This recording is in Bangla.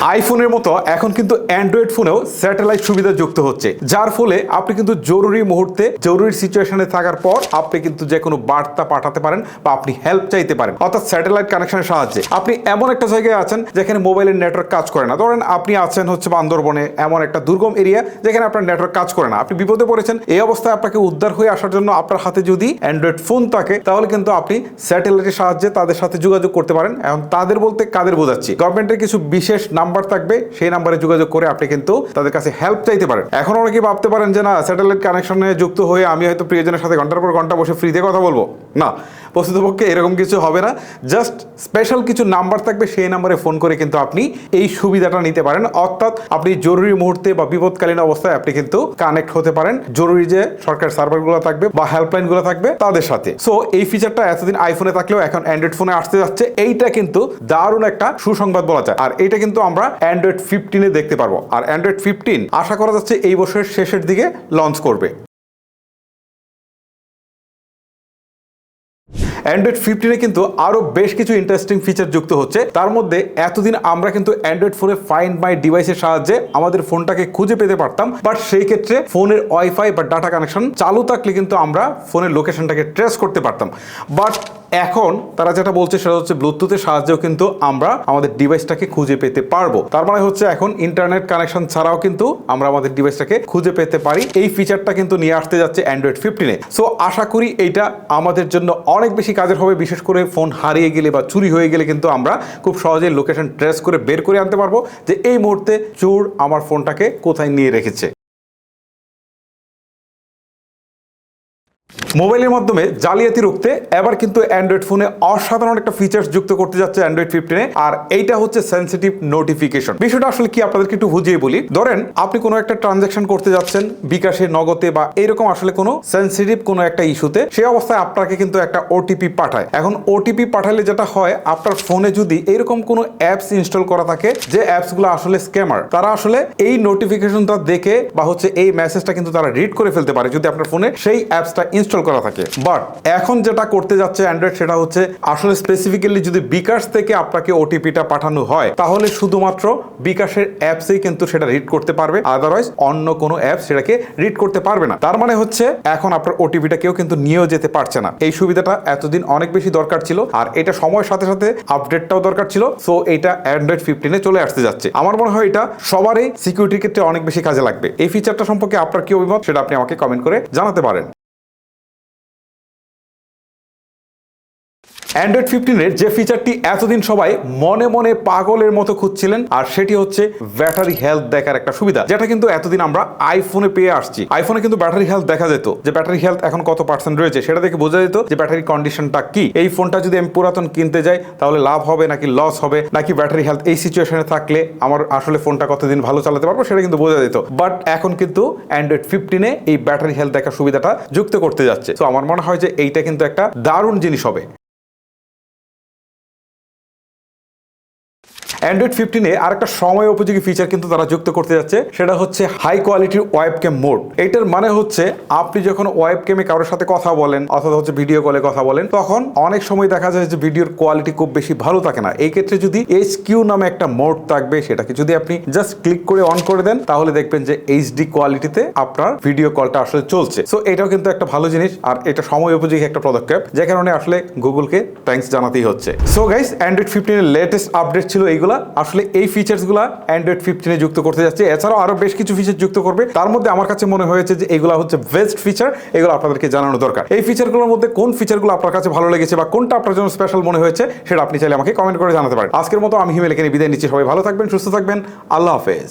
আইফোনের মতো এখন কিন্তু অ্যান্ড্রয়েড ফোনেও স্যাটেলাইট সুবিধা যুক্ত হচ্ছে। যার ফলে আপনি কিন্তু জরুরি মুহূর্তে, জরুরি সিচুয়েশনে থাকার পর আপনি কিন্তু যে কোনো বার্তা পাঠাতে পারেন বা আপনি হেল্প চাইতে পারেন। অর্থাৎ স্যাটেলাইট কানেকশনের সাহায্যে। আপনি এমন একটা জায়গায় আছেন যেখানে মোবাইলের নেটওয়ার্ক কাজ করে না। ধরেন আপনি আছেন হচ্ছে বান্দরবনে এমন একটা দুর্গম এরিয়া যেখানে আপনার নেটওয়ার্ক কাজ করে না। আপনি বিপদে পড়েছেন, এই অবস্থায় আপনাকে উদ্ধার হয়ে আসার জন্য আপনার হাতে যদি অ্যান্ড্রয়েড ফোন থাকে, তাহলে কিন্তু আপনি স্যাটেলাইটের সাহায্যে তাদের সাথে যোগাযোগ করতে পারেন। এবং তাদের বলতে কাদের বোঝাচ্ছি? গভর্নমেন্টের কিছু বিশেষ নাম্বার থাকবে, সেই নাম্বারে যোগাযোগ করে আপনি কিন্তু তাদের কাছে হেল্প চাইতে পারেন। এখন অনেকে ভাবতে পারেন যে, না স্যাটেলাইট কানেকশনে যুক্ত হয়ে আমি হয়তো প্রিয়জনের সাথে ঘণ্টার পর ঘণ্টা বসে ফ্রিতে কথা বলব? না। প্রকৃতপক্ষে এরকম কিছু হবে না। জাস্ট স্পেশাল কিছু নাম্বার থাকবে, সেই নাম্বারে ফোন করে কিন্তু আপনি এই সুবিধাটা নিতে পারেন। অর্থাৎ আপনি জরুরি মুহূর্তে বা বিপদকালীন অবস্থায় আপনি কিন্তু কানেক্ট হতে পারেন। জরুরি যে সরকার সার্ভারগুলো থাকবে বা হেল্পলাইনগুলো থাকবে তাদের সাথে। সো এই ফিচারটা এতদিন আইফোনে থাকলেও এখন অ্যান্ড্রয়েড ফোনে আসতে যাচ্ছে। এইটা কিন্তু দারুণ একটা সুসংবাদ বলা যায়। আর এইটা কিন্তু আমরা অ্যান্ড্রয়েড ফিফটিনে দেখতে পারব। আর অ্যান্ড্রয়েড ফিফটিন আশা করা যাচ্ছে এই বছরের শেষের দিকে লঞ্চ করবে। অ্যান্ড্রয়েড ফিফটিনে কিন্তু আরও বেশ কিছু ইন্টারেস্টিং ফিচার যুক্ত হচ্ছে। তার মধ্যে এতদিন আমরা কিন্তু অ্যান্ড্রয়েড ফোনে ফাইন্ড মাই ডিভাইসের সাহায্যে আমাদের ফোনটাকে খুঁজে পেতে পারতাম। বাট সেই ক্ষেত্রে ফোনের ওয়াইফাই বা ডাটা কানেকশন চালু থাকলে কিন্তু আমরা ফোনের লোকেশনটাকে ট্রেস করতে পারতাম। বাট এখন তারা যেটা বলছে সেটা হচ্ছে ব্লুটুথের সাহায্যেও কিন্তু আমরা আমাদের ডিভাইসটাকে খুঁজে পেতে পারব। তার মানে হচ্ছে এখন ইন্টারনেট কানেকশন ছাড়াও কিন্তু আমরা আমাদের ডিভাইসটাকে খুঁজে পেতে পারি। এই ফিচারটা কিন্তু নিয়ে আসতে যাচ্ছে অ্যান্ড্রয়েড ফিফটিনে সো আশা করি এইটা আমাদের জন্য অনেক বেশি কাজের হবে। বিশেষ করে ফোন হারিয়ে গেলে বা চুরি হয়ে গেলে কিন্তু আমরা খুব সহজেই লোকেশন ট্রেস করে বের করে আনতে পারব যে এই মুহূর্তে চোর আমার ফোনটাকে কোথায় নিয়ে রেখেছে। মোবাইলের মাধ্যমে জালিয়াতি রুখতে এবার কিন্তু অ্যান্ড্রয়েড ফোনে অসাধারণ একটা ফিচার্স যুক্ত করতে যাচ্ছে অ্যান্ড্রয়েড ফিফটিনে আর এইটা হচ্ছে সেন্সিটিভ নোটিফিকেশন বিষয়টা আসলে কি আপনাদেরকে একটু বুঝিয়ে বলি। ধরেন, আপনি কোনো একটা ট্রানজাকশন করতে যাচ্ছেন বিকাশে, নগদে বা এরকম আসলে কোনো সেন্সিটিভ কোনো একটা ইস্যুতে সেই অবস্থায় আপনাকে কিন্তু একটা ওটিপি পাঠায়। এখন ওটিপি পাঠালে যেটা হয়, আপনার ফোনে যদি এরকম কোনো অ্যাপস ইনস্টল করা থাকে, যে অ্যাপসগুলো আসলে স্ক্যামার তারা আসলে এই নোটিফিকেশনটা দেখে বা হচ্ছে এই মেসেজটা কিন্তু তারা রিড করে ফেলতে পারে। যদি আপনার ফোনে সেই অ্যাপসটা ইনস্টল করা থাকে। বাট এখন যেটা করতে যাচ্ছে অ্যান্ড্রয়েড সেটা হচ্ছে আসলে স্পেসিফিক্যালি যদি বিকাশ থেকে আপনাকে ওটিপিটা পাঠানো হয়, তাহলে শুধুমাত্র বিকাশের অ্যাপসেই কিন্তু সেটা রিড করতে পারবে। আদারওয়াইজ অন্য কোনো অ্যাপ সেটাকে রিড করতে পারবে না। তার মানে হচ্ছে এখন আপনার ওটিপিটা কেউ কিন্তু নিয়েও যেতে পারছে না। এই সুবিধাটা এতদিন অনেক বেশি দরকার ছিল আর এটা সময়ের সাথে সাথে আপডেটটাও দরকার ছিল। সো এটা অ্যান্ড্রয়েড ফিফটিনে চলে আসতে যাচ্ছে। আমার মনে হয় এটা সবারই সিকিউরিটির ক্ষেত্রে অনেক বেশি কাজে লাগবে। এই ফিচারটা সম্পর্কে আপনার কি অভিমত, সেটা আপনি আমাকে কমেন্ট করে জানাতে পারেন। অ্যান্ড্রয়েড ফিফটিনের যে ফিচারটি এতদিন সবাই মনে মনে পাগলের মতো খুঁজছিলেন, আর সেটি হচ্ছে ব্যাটারি হেলথ দেখার একটা সুবিধা, যেটা কিন্তু এতদিন আমরা আইফোনে পেয়ে আসছি। আইফোনে কিন্তু ব্যাটারি হেলথ দেখা যেত, যে ব্যাটারি হেলথ এখন কত পার্সেন্ট রয়েছে সেটা দেখে বোঝা যেত যে ব্যাটারি কন্ডিশনটা কি। এই ফোনটা যদি আমি পুরাতন কিনতে যাই, তাহলে লাভ হবে নাকি লস হবে, নাকি ব্যাটারি হেলথ এই সিচুয়েশনে থাকলে আমার আসলে ফোনটা কতদিন ভালো চালাতে পারব সেটা কিন্তু বোঝা যেত। বাট এখন কিন্তু অ্যান্ড্রয়েড ফিফটিনে এই ব্যাটারি হেলথ দেখার সুবিধাটা যুক্ত করতে যাচ্ছে। তো আমার মনে হয় যে এইটা কিন্তু একটা দারুণ জিনিস হবে। অ্যান্ড্রয়েড ফিফটিনে আর একটা সময় উপযোগী ফিচার কিন্তু তারা যুক্ত করতে যাচ্ছে, সেটা হচ্ছে হাই কোয়ালিটির ওয়েব ক্যাম মোড এইটার মানে হচ্ছে আপনি যখন ওয়েব ক্যামে কারোর সাথে কথা বলেন, অথবা হচ্ছে ভিডিও কলে কথা বলেন, তখন অনেক সময় দেখা যায় যে ভিডিওর কোয়ালিটি খুব বেশি ভালো থাকে না। এই ক্ষেত্রে যদি এইচ কিউ নামে একটা মোড থাকবে, সেটাকে যদি আপনি জাস্ট ক্লিক করে অন করে দেন, তাহলে দেখবেন যে এইচডি কোয়ালিটিতে আপনার ভিডিও কলটা আসলে চলছে। সো এটাও কিন্তু একটা ভালো জিনিস, আর এটা সময় উপযোগী একটা পদক্ষেপ, যে কারণে আসলে গুগলকে থ্যাঙ্কস জানাতেই হচ্ছে। সো গাইস অ্যান্ড্রয়েড ফিফটিনের লেটেস্ট আপডেট ছিল এইগুলা। আসলে এই ফিচার্সগুলো অ্যান্ড্রয়েড ফিফটিনে যুক্ত করতে যাচ্ছে। এছাড়াও আরও বেশ কিছু ফিচার যুক্ত করবে। তার মধ্যে আমার কাছে মনে হয়েছে যে এগুলো হচ্ছে বেস্ট ফিচার এগুলো আপনাদেরকে জানানো দরকার। এই ফিচারগুলোর মধ্যে কোন ফিচারগুলো আপনার কাছে ভালো লেগেছে বা কোনটা আপনার জন্য স্পেশাল মনে হয়েছে, সেটা আপনি চাইলে আমাকে কমেন্ট করে জানাতে পারেন। আজকের মতো আমি হিমেল বিদায় নিচ্ছি। সবাই ভালো থাকবেন, সুস্থ থাকবেন। আল্লাহ হাফেজ।